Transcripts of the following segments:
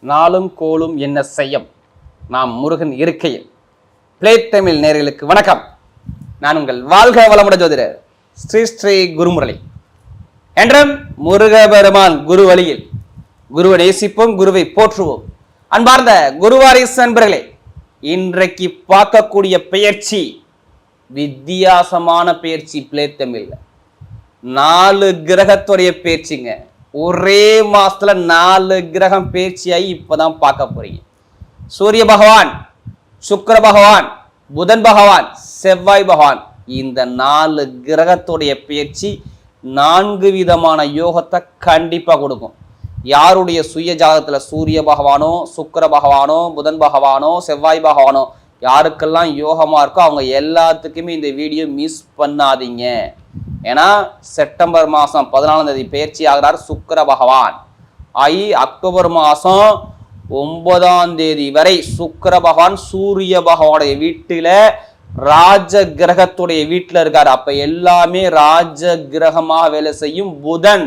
நாளும் கோலும் என்ன செய்யும்? நாம் முருகன் இருக்கையில். பிளே தமிழ் நேர்களுக்கு வணக்கம். நான் உங்கள் வாழ்க வளமுட ஜோதிடர் ஸ்ரீ ஸ்ரீ குருமுரளி. என்றும் முருகபெருமான் குரு வழியில் குருவை நேசிப்போம் குருவை போற்றுவோம். அன்பார்ந்த குருவாரிஸ் நண்பர்களே இன்றைக்கு பார்க்கக்கூடிய பெயர்ச்சி வித்தியாசமான பெயர்ச்சி பிளே தமிழ்ல நாலு கிரகத்துடைய பேச்சுங்க ஒரே மாசத்துல நாலு கிரகம் பேச்சியாகி இப்பதான் பார்க்க போறீங்க. சூரிய பகவான் சுக்கர பகவான் புதன் பகவான் செவ்வாய் பகவான் இந்த நாலு கிரகத்துடைய பேச்சு நான்கு விதமான யோகத்தை கண்டிப்பா கொடுக்கும். யாருடைய சுய ஜாதகத்துல சூரிய பகவானோ சுக்கர பகவானோ புதன் பகவானோ செவ்வாய் பகவானோ யாருக்கெல்லாம் யோகமாக இருக்கோ அவங்க எல்லாத்துக்குமே இந்த வீடியோ மிஸ் பண்ணாதீங்க. ஏன்னா செப்டம்பர் மாதம் பதினாலாம் தேதி பயிற்சி ஆகிறார் சுக்கர பகவான். ஆகி அக்டோபர் மாதம் ஒன்பதாம் தேதி வரை சுக்கர பகவான் சூரிய பகவானுடைய வீட்டில் ராஜ கிரகத்துடைய வீட்டில் இருக்கார். அப்போ எல்லாமே ராஜ கிரகமாக வேலை செய்யும் புதன்.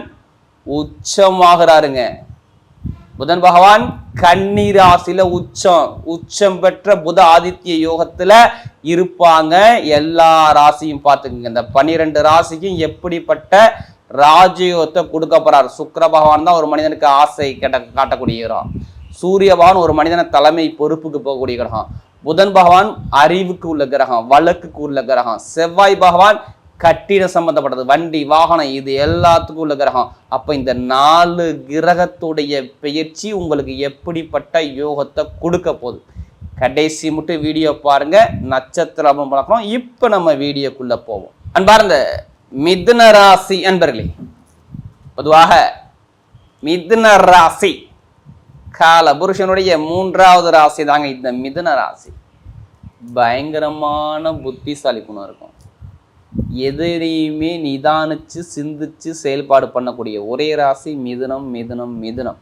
உச்சமாகிறாருங்க. புதன் பகவான் கன்னி உச்சம் உச்சம் பெற்ற புத ஆதித்ய யோகத்துல இருப்பாங்க. எல்லா ராசியும் பார்த்துக்குங்க. இந்த பன்னிரெண்டு ராசிக்கும் எப்படிப்பட்ட ராஜயோகத்தை கொடுக்க போறார்? சுக்கர பகவான் தான் ஒரு மனிதனுக்கு ஆசை கேட்ட காட்டக்கூடிய கிரகம் சூரிய பகவான் ஒரு மனிதனை தலைமை பொறுப்புக்கு போகக்கூடிய கிரகம். புதன் பகவான் அறிவுக்கு உள்ள கிரகம் வழக்குக்கு உள்ள கிரகம். செவ்வாய் பகவான் கட்டிடம் சம்பந்தப்பட்டது வண்டி வாகனம் இது எல்லாத்துக்கும் உள்ள கிரகம். அப்போ இந்த நாலு கிரகத்துடைய பெயர்ச்சி உங்களுக்கு எப்படிப்பட்ட யோகத்தை கொடுக்க போகுது? கடைசி மட்டும் வீடியோ பாருங்க நட்சத்திரம் பழக்கம் இப்போ நம்ம வீடியோக்குள்ளே போவோம். அன்பார்ந்த மிதுன ராசி அன்பர்களே பொதுவாக மிதுன ராசி கால புருஷனுடைய மூன்றாவது ராசி தாங்க இந்த மிதுன ராசி. பயங்கரமான புத்திசாலி குணம் இருக்கும். எதிரையுமே நிதானிச்சு சிந்திச்சு செயல்பாடு பண்ணக்கூடிய ஒரே ராசி மிதுனம் மிதுனம் மிதுனம்.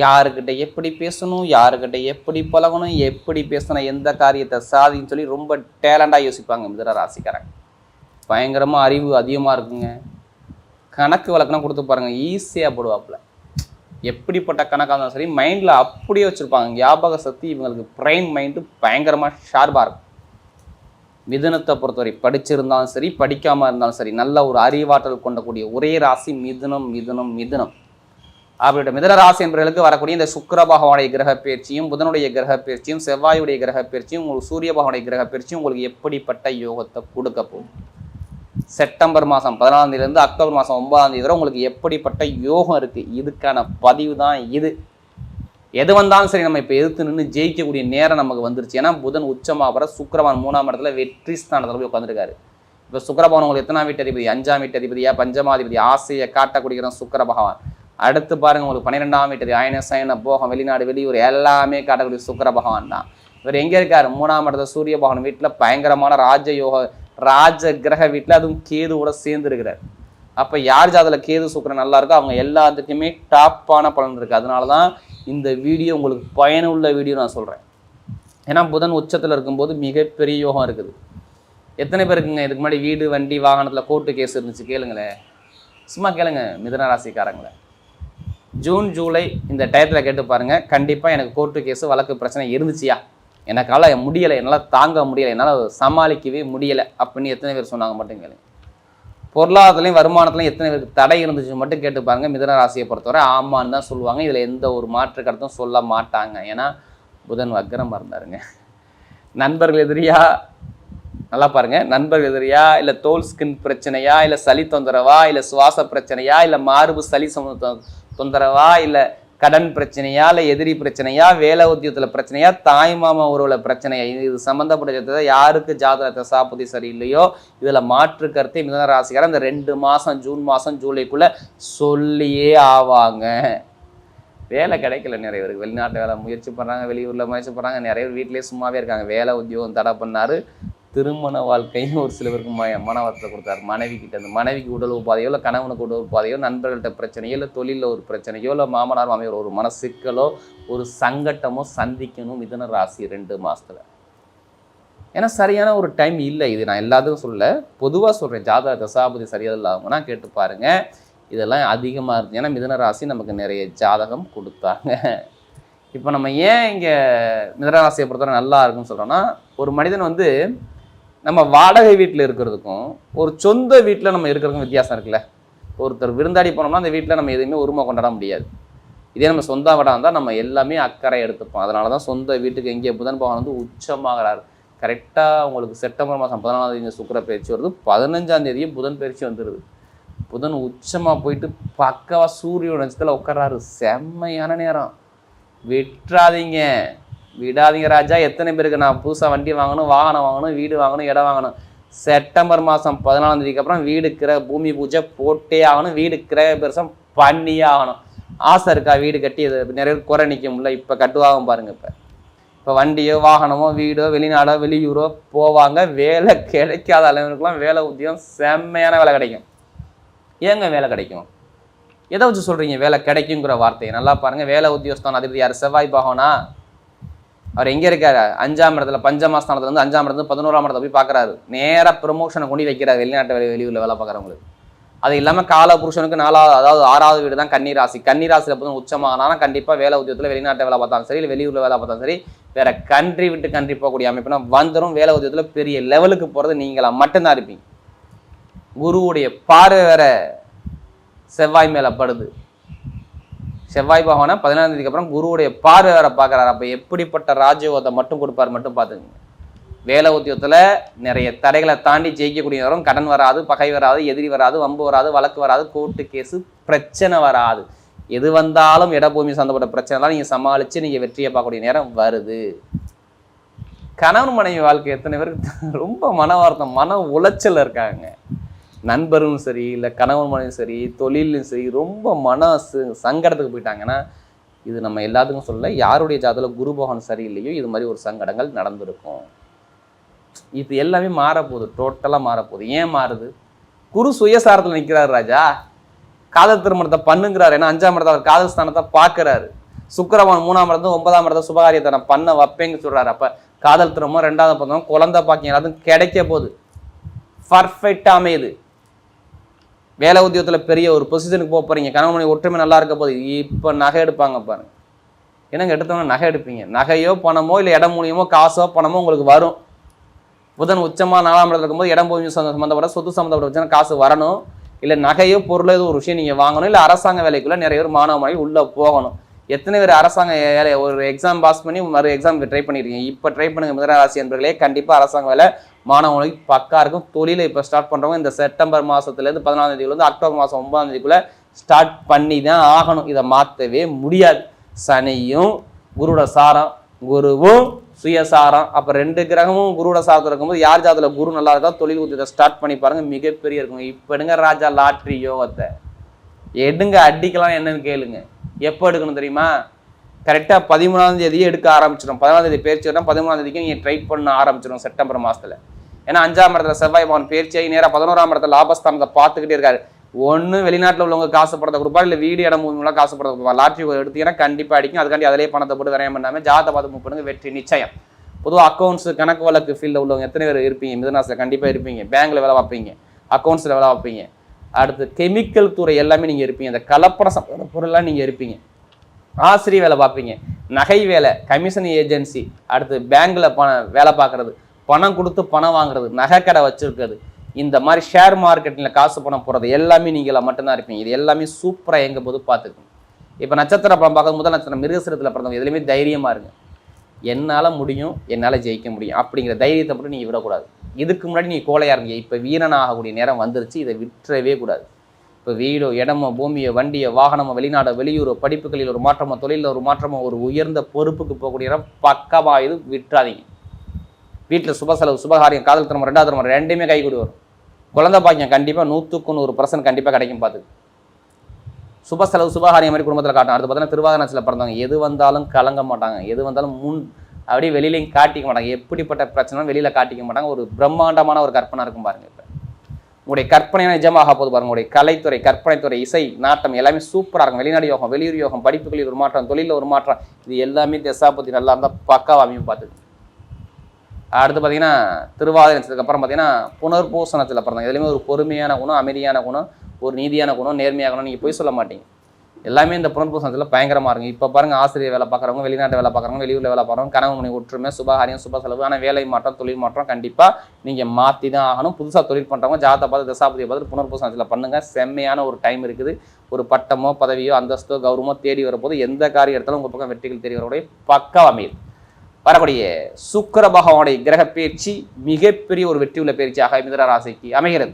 யாருக்கிட்ட எப்படி பேசணும் யாருக்கிட்ட எப்படி பழகணும் எப்படி பேசணும் எந்த காரியத்தை சாதின்னு சொல்லி ரொம்ப டேலண்டாக யோசிப்பாங்க மிதுன ராசிக்காரங்க. பயங்கரமாக அறிவு அதிகமாக இருக்குங்க. கணக்கு வழக்கெல்லாம் கொடுத்து பாருங்க ஈஸியாக போடுவாப்புல. எப்படிப்பட்ட கணக்காக இருந்தாலும் சரி மைண்டில் அப்படியே வச்சுருப்பாங்க. ஞாபக சக்தி இவங்களுக்கு ப்ரைன் மைண்டு பயங்கரமாக ஷார்ப்பாக இருக்கும். மிதுனத்தை பொறுத்தவரை படிச்சிருந்தாலும் சரி படிக்காமல் இருந்தாலும் சரி நல்ல ஒரு அறிவாற்றல் கொண்டக்கூடிய ஒரே ராசி மிதுனம் மிதுனம் மிதுனம். அப்படின்ற மிதன ராசி என்பவர்களுக்கு வரக்கூடிய இந்த சுக்கிர பகவானுடைய கிரக பயிற்சியும் புதனுடைய கிரக பயிற்சியும் செவ்வாயுடைய கிரக பயிற்சியும் உங்களுக்கு சூரிய பகவானுடைய கிரக பயிற்சியும் உங்களுக்கு எப்படிப்பட்ட யோகத்தை கொடுக்க போகும் செப்டம்பர் மாதம் பதினாலாம் தேதியிலேருந்து அக்டோபர் மாதம் ஒன்பதாம் தேதி வரை உங்களுக்கு எப்படிப்பட்ட யோகம் இருக்குது இதுக்கான பதிவு தான் இது. எது வந்தாலும் சரி நம்ம இப்போ எதிர்த்து நின்று ஜெயிக்கக்கூடிய நேரம் நமக்கு வந்துருச்சு. ஏன்னா புதன் உச்சமாக வர சுக்கரவான் மூணாம் இடத்துல வெற்றி ஸ்தானத்தில் போய் உட்காந்துருக்காரு இப்போ சுக்கிரபவன் உங்களுக்கு எத்தனாம் வீட்டு அதிபதி? அஞ்சாம் வீட்டு அதிபதியா? பஞ்சமாதிபதி? ஆசையை காட்டக்கூடிய சுக்கர பகவான் அடுத்து பாருங்க உங்களுக்கு பன்னிரெண்டாம் வீட்டு அதிபதி. அயன சயன போகம் வெளிநாடு வெளியூர் எல்லாமே காட்டக்கூடிய சுக்கர பகவான் தான். இவர் எங்கே இருக்காரு? மூணாம் இடத்துல சூரிய பகவான் வீட்டில் பயங்கரமான ராஜயோக ராஜ கிரக வீட்டில் அதுவும் கேதுவோட சேர்ந்து இருக்கிறார் அப்போ யார் ஜாதில் கேது சுக்கரன் நல்லா இருக்கோ அவங்க எல்லாத்துக்குமே டாப்பான பலன் இருக்குது அதனால தான் இந்த வீடியோ உங்களுக்கு பயனுள்ள வீடியோ நான் சொல்கிறேன் ஏன்னா புதன் உச்சத்தில் இருக்கும்போது மிகப்பெரிய யோகம் இருக்குது. எத்தனை பேருக்குங்க இதுக்கு முன்னாடி வீடு வண்டி வாகனத்தில் கோர்ட்டு கேஸ் இருந்துச்சு. கேளுங்களேன் சும்மா கேளுங்க மிதன ராசிக்காரங்களே. ஜூன் ஜூலை இந்த டயத்தில் கேட்டு பாருங்கள் கண்டிப்பாக எனக்கு கோர்ட்டு கேஸு வழக்கு பிரச்சனை இருந்துச்சியா? எனக்கால முடியலை. என்னால் தாங்க முடியலை. என்னால் சமாளிக்கவே முடியலை. அப்படின்னு எத்தனை பேர் சொன்னாங்க மட்டும் கேளுங்க. பொருளாதாரத்துலையும் வருமானத்துலையும் எத்தனை பேருக்கு தடை இருந்துச்சு மட்டும் கேட்டு பாருங்க மிதன ராசியை பொறுத்தவரை ஆமான்னு தான் சொல்லுவாங்க. இதில் எந்த ஒரு மாற்று கருத்தும் சொல்ல மாட்டாங்க. ஏன்னா புதன் வக்கரமாக இருந்தாருங்க நண்பர்கள் எதிரியா? நல்லா பாருங்க. நண்பர்கள் எதிரியா? இல்லை தோல் ஸ்கின் பிரச்சனையா? இல்லை சளி தொந்தரவா? இல்லை சுவாச பிரச்சனையா? இல்லை மார்பு சளி சம தொந்தரவா? இல்லை கடன் பிரச்சனையா இல்லை எதிரி பிரச்சனையா வேலை உத்தியத்தில் பிரச்சனையா தாய் மாமா உறவில் பிரச்சனையா? இது இது சம்மந்தப்பட்ட யாருக்கு ஜாதக தசாபதி சரியில்லையோ இதில் மாற்று கருத்தை மிதன ராசிக்காரர் இந்த ரெண்டு மாதம் ஜூன் மாதம் ஜூலைக்குள்ளே சொல்லியே ஆவாங்க. வேலை கிடைக்கல நிறைய பேருக்கு. வெளிநாட்டு வேலை முயற்சி பண்ணுறாங்க வெளியூரில் முயற்சி பண்ணுறாங்க நிறைய பேர் வீட்டிலேயே சும்மாவே இருக்காங்க. வேலை உத்தியோகம் தடை பண்ணாரு. திருமண வாழ்க்கையும் ஒரு சில பேருக்கு ம மனவரத்தை கொடுத்தாரு. மனைவி கிட்ட இருந்து மனைவிக்கு உடல் உபாதையோ இல்லை கணவனுக்கு உடல் உபாதையோ நண்பர்கள்ட்ட பிரச்சனையோ இல்லை தொழிலில் ஒரு பிரச்சனையோ இல்லை மாமனார் மாமியார் ஒரு மன சிக்கலோ ஒரு சங்கட்டமோ சந்திக்கணும் மிதன ராசி ரெண்டு மாசத்துல. ஏன்னா சரியான ஒரு டைம் இல்லை இது. நான் எல்லாத்துக்கும் சொல்ல பொதுவாக சொல்கிறேன் ஜாதக தசாபதி சரியாக இல்லாமனா கேட்டு பாருங்க. இதெல்லாம் அதிகமாக இருக்கு ஏன்னா மிதன ராசி நமக்கு நிறைய ஜாதகம் கொடுத்தாங்க. இப்போ நம்ம ஏன் இங்கே மிதனராசியை பொறுத்தவரை நல்லா இருக்குன்னு சொல்கிறோன்னா ஒரு மனிதன் வந்து நம்ம வாடகை வீட்டில் இருக்கிறதுக்கும் ஒரு சொந்த வீட்டில் நம்ம இருக்கிறதுக்கும் வித்தியாசம் இருக்குல்ல? ஒருத்தர் விருந்தாடி போனோம்னா அந்த வீட்டில் நம்ம எதுவுமே உரிமை கொண்டாட முடியாது. இதே நம்ம சொந்த வீடாக இருந்தால் நம்ம எல்லாமே அக்கறை எடுத்துப்போம். அதனால தான் சொந்த வீட்டுக்கு எங்கே புதன் பகவான் வந்து உச்சமாகிறாரு. கரெக்டாக உங்களுக்கு செப்டம்பர் மாதம் பதினாலாம் தேதி சுக்கிர பயிற்சி வருது. பதினஞ்சாம் தேதியே புதன் பயிற்சி வந்துடுது புதன் உச்சமாக போயிட்டு பக்கவாக சூரிய நட்சத்திரத்தில் உட்கார்றாரு. செம்மையான நேரம். விட்டுறாதீங்க. விடாதீங்க ராஜா. எத்தனை பேருக்கு நான் புதுசாக வண்டி வாங்கணும் வாகனம் வாங்கணும் வீடு வாங்கணும் இடம் வாங்கணும். செப்டம்பர் மாதம் பதினாலாம் தேதிக்கு அப்புறம் வீடு கிரக பூமி பூஜை போட்டே ஆகணும். வீடு கிரக பெருசம் பண்ணியே ஆகணும். ஆசை இருக்கா வீடு கட்டி? இது நிறைய குறை நிற்க முடியல இப்போ கட்டுவாங்க பாருங்கள் இப்போ. இப்போ வண்டியோ வாகனமோ வீடோ வெளிநாடோ வெளியூரோ போவாங்க. வேலை கிடைக்காத அளவுக்குலாம் வேலை உத்தியம் செம்மையான வேலை கிடைக்கும். ஏங்க வேலை கிடைக்கும்? எதை வச்சு சொல்கிறீங்க வேலை கிடைக்குங்கிற வார்த்தையை. நல்லா பாருங்கள் வேலை உத்தியோகம் அதிபதி யார்? செவ்வாய் பாகம்னா அவர் எங்கே இருக்கார்? அஞ்சாம் இடத்துல பஞ்சமா ஸ்தானத்துலேருந்து அஞ்சாம் இடத்துல பதினோராம் இடத்துல போய் பார்க்குறாரு நேராக ப்ரொமோஷனை கொண்டு வைக்கிறார். வெளிநாட்டு வெளி வெளியூரில் வேலை பார்க்குறவங்களுக்கு. அது இல்லாமல் கால புருஷனுக்கு நாலாவது அதாவது ஆறாவது வீடு தான் கன்னிராசி. கன்னிராசியில் போதும் உச்சமானாலும் கண்டிப்பாக வேலை உத்தியோகத்தில் வெளிநாட்டில் வேலை பார்த்தாலும் சரி இல்லை வெளியூரில் வேலை பார்த்தாலும் சரி வேறு கண்ட்ரி விட்டு கண்ட்ரி போகக்கூடிய அமைப்புனா வந்துடும் வேலை உத்தியோகத்தில் பெரிய லெவலுக்கு போகிறது நீங்களாக மட்டும்தான் இருப்பீங்க. குருவுடைய பார்வை வேற செவ்வாய் மேலே படுது. செவ்வாய் பகவானை பதினாறாம் தேதிக்கு அப்புறம் குருவுடைய பார்வை வேற பார்க்குறாரு. அப்போ எப்படிப்பட்ட ராஜயோகத்தை மட்டும் கொடுப்பார் மட்டும் பார்த்துங்க வேலை உத்தியோகத்தில் நிறைய தடைகளை தாண்டி ஜெயிக்கக்கூடிய நேரம் கடன் வராது பகை வராது எதிரி வராது வம்பு வராது வழக்கு வராது கோர்ட்டு கேஸு பிரச்சனை வராது. எது வந்தாலும் இடபூமி சந்தப்பட்ட பிரச்சனை தான் நீங்கள் சமாளித்து நீங்கள் வெற்றியை பார்க்கக்கூடிய நேரம் வருது. கணவன் மனைவி வாழ்க்கை எத்தனை பேருக்கு? ரொம்ப மன வருத்தம் மன உளைச்சல் இருக்காங்க. நண்பரும் சரி இல்லை கணவன் மனைவியும் சரி தொழிலும் சரி ரொம்ப மன சங்கடத்துக்கு போயிட்டாங்கன்னா இது நம்ம எல்லாத்துக்கும் சொல்ல யாருடைய ஜாதகத்தில் குரு பகவான் சரியில்லையோ இது மாதிரி ஒரு சங்கடங்கள் நடந்திருக்கும். இது எல்லாமே மாறப்போகுது டோட்டலாக மாறப்போகுது. ஏன் மாறுது? குரு சுயசாரத்தில் நிற்கிறார் ராஜா. காதல் திருமணத்தை பண்ணுங்கிறார். ஏன்னா அஞ்சாம் இடத்த அவர் காதல் ஸ்தானத்தை பார்க்குறாரு. சுக்கரவான் மூணாம் இடத்து ஒன்பதாம் இடத்த சுபகாரியத்தை நான் பண்ண வைப்பேங்க சொல்கிறாரு அப்போ காதல் திருமணம் ரெண்டாவது பக்கம் குழந்தை பாக்கியம் எல்லாத்தையும் கிடைக்க போகுது. பர்ஃபெக்டாக அமையுது. வேலை உத்தியோகத்தில் பெரிய ஒரு பொசிஷனுக்கு போக போறீங்க. ஒற்றுமை நல்லா இருக்க போகுது இப்போ நகை எடுப்பாங்க பாருங்க. என்னங்க எடுத்தவங்க நகை எடுப்பீங்க? நகையோ பணமோ இல்லை இடம் மூலியமோ காசோ பணமோ உங்களுக்கு வரும். புதன் உச்சமாக நாலாம் இடத்துல இருக்கும்போது இடம் பூமி சம்மந்த- சம்மந்தப்பட்ட சொத்து சம்மந்தப்பட்ட பிரச்சனை காசு வரணும். இல்லை நகையோ பொருளோ ஏதோ ஒரு விஷயம் நீங்கள் வாங்கணும். இல்லை அரசாங்க வேலைக்குள்ளே நிறைய பேர் மாணவ மாணவி உள்ளே போகணும். எத்தனை பேர் அரசாங்க வேலை ஒரு எக்ஸாம் பாஸ் பண்ணி மறு எக்ஸாம் ட்ரை பண்ணியிருக்கீங்க இப்போ ட்ரை பண்ணுங்க மிதனராசி என்பர்களே கண்டிப்பாக அரசாங்க வேலை மாணவர்களுக்கு பக்கா இருக்கும். தொழிலை இப்போ ஸ்டார்ட் பண்ணுறவங்க இந்த செப்டம்பர் மாதத்துலேருந்து பதினாலாம் தேதியிலேருந்து அக்டோபர் மாதம் ஒன்பதாம் தேதிக்குள்ளே ஸ்டார்ட் பண்ணி தான் ஆகணும். இதை மாற்றவே முடியாது. சனியும் குருட சாரம் குருவும் சுயசாரம். அப்போ ரெண்டு கிரகமும் குருவோட சாரத்தில் இருக்கும்போது யார் ஜாதத்தில் குரு நல்லா இருக்கா தொழில் உத்தியத்தை ஸ்டார்ட் பண்ணி பாருங்கள் மிகப்பெரிய இருக்கும் இப்போ எடுங்க ராஜா லாட்ரி யோகத்தை. எடுங்க அடிக்கலாம் என்னன்னு கேளுங்க. எப்போ எடுக்கணும் தெரியுமா? கரெக்டாக பதிமூணாம் தேதியே எடுக்க ஆரம்பிச்சிடும் பதினாலாம் தேதி பயிற்சி வரணும் பதிமூணாம் தேதிக்கு நீங்கள் ட்ரை பண்ண ஆரம்பிச்சிடும் செப்டம்பர் மாதத்தில் ஏன்னா அஞ்சாம் இடத்துல செவ்வாய் பவன் பேர்ச்சியாகி நேராக பதினோராம் இடத்துல லாபஸ்தானத்தை பார்த்துக்கிட்டே இருக்காரு. ஒன்று வெளிநாட்டில் உள்ளவங்க காசு படத்தை கொடுப்பா இல்லை வீடு இடம் மூலமாக காசு படத்தை கொடுப்பா லாட்ரி எடுத்தீங்கன்னா கண்டிப்பாக அடிக்கும். அதுக்காண்டி அதிலே பணத்தை போட்டு விரையம் பண்ணாமல் ஜாதகத்தை பார்த்து மூவ் பண்ணுங்க. வெற்றி நிச்சயம். பொதுவாக அக்கௌண்ட்ஸ் கணக்கு வழக்கு ஃபீல்டில் உள்ளவங்க எத்தனை பேர் இருப்பீங்க? மிதனாசில் கண்டிப்பாக இருப்பீங்க. பேங்கில் வேலை பார்ப்பீங்க. அக்கௌண்ட்ஸில் வேலை பார்ப்பீங்க. அடுத்து கெமிக்கல் துறை எல்லாமே நீங்கள் இருப்பீங்க. அந்த கலப்படம் சம்பந்த பொருள்லாம் நீங்கள் இருப்பீங்க. ஆசிரியர் வேலை பார்ப்பீங்க. நகை வேலை கமிஷன் ஏஜென்சி அடுத்து பேங்க்கில் பணம் வேலை பார்க்குறது. பணம் கொடுத்து பணம் வாங்குறது நகை கடை வச்சுருக்கிறது. இந்த மாதிரி ஷேர் மார்க்கெட்டில் காசு பணம் போகிறது எல்லாமே நீங்களாக மட்டும்தான் இருப்பீங்க. இது எல்லாமே சூப்பராக எங்கே போது பார்த்துக்கணும். இப்போ நட்சத்திர படம் பார்க்க முதல் நட்சத்திரம் மிருகசிரத்தில் பிறந்தவங்க எதுலேயுமே தைரியமாக இருங்க. என்னால் முடியும் என்னால் ஜெயிக்க முடியும். அப்படிங்கிற தைரியத்தை மட்டும் நீங்கள் விடக்கூடாது. இதுக்கு முன்னாடி நீ கோலையாக இருந்தீங்க இப்போ வீரன் ஆகக்கூடிய நேரம் வந்துருச்சு இதை விற்றவே கூடாது. இப்போ வீடோ இடமோ பூமியோ வண்டியோ வாகனமோ வெளிநாடோ வெளியூரோ படிப்புகளில் ஒரு மாற்றமோ தொழிலில் ஒரு மாற்றமோ ஒரு உயர்ந்த பொறுப்புக்கு போகக்கூடிய இடம் பக்கமாக இது விட்டுறாதீங்க வீட்டில் சுப செலவு சுபகாரியம் காதல் திருமணம் ரெண்டாவது திருமணம் ரெண்டுமே கை கூடி வரும். குழந்தை பாக்கியம் கண்டிப்பாக நூற்றுக்கு நூறு பர்சன்ட் கண்டிப்பாக கிடைக்கும் பார்த்து சுப செலவு சுபகாரியம் மாதிரி குடும்பத்தில் காட்டும் அடுத்து பார்த்தீங்கன்னா திருவாதினத்தில் பிறந்தவங்க எது வந்தாலும் கலங்க மாட்டாங்க. எது வந்தாலும் முன் அப்படியே வெளியிலையும் காட்டிக்க மாட்டாங்க. எப்படிப்பட்ட பிரச்சனை வெளியில் காட்டிக்க மாட்டாங்க. ஒரு பிரம்மாண்டமான ஒரு கற்பனை இருக்கும் பாருங்க இப்போ. உங்களுடைய கற்பனை நிஜமாக போது பாருங்க. உங்களுடைய கலைத்துறை கற்பனைத்துறை இசை நாட்டம் எல்லாமே சூப்பராக இருக்கும். வெளிநாடு யோகம் வெளியூர் யோகம் படிப்புகளில் ஒரு மாற்றம் தொழிலில் ஒரு மாற்றம் இது எல்லாமே தசாபத்தி நல்லா இருந்தால் பக்காவாக அமையும் பார்த்துக்கு அடுத்து பார்த்தீங்கன்னா திருவாதிரத்துக்கு அப்புறம் பார்த்தீங்கன்னா புனர்பூசணத்தில் பிறந்தாங்க இதுலேயுமே ஒரு பொறுமையான குணம் அமைதியான குணம் ஒரு நீதியான குணம் நேர்மையான குணம் நீங்கள் போய் சொல்ல மாட்டீங்க. எல்லாமே இந்த புனர்பூசணத்தில் பயங்கரமாக இருக்கும் இப்போ பாருங்க ஆசிரியர் வேலை பார்க்குறவங்க வெளிநாட்டு வேலை பார்க்குறவங்க வெளியூரில் வேலை பார்க்குறவங்க கனவு மணி ஒற்றுமை சுபகாரியம் சுப செலவு ஆனால் வேலை மாற்றம் தொழில் மாற்றம் கண்டிப்பாக நீங்கள் மாற்றி தான் ஆகணும். புதுசாக தொழில் பண்ணுறவங்க ஜாதகத்தை பார்த்து தசாபதியை பார்த்து புனர்பூசணத்தில் பண்ணுங்கள் செம்மையான ஒரு டைம் இருக்குது. ஒரு பட்டமோ பதவியோ அந்தஸ்தோ கௌரவமோ தேடி வரும்போது எந்த காரியம் எடுத்தாலும் உங்கள் பக்கம் வெற்றிகள் தேடி வரக்கூடிய பக்க அமையுது வரக்கூடிய சுக்கர பகவானுடைய கிரக பயிற்சி மிகப்பெரிய ஒரு வெற்றி உள்ள பயிற்சியாக மிதன ராசிக்கு அமைகிறது.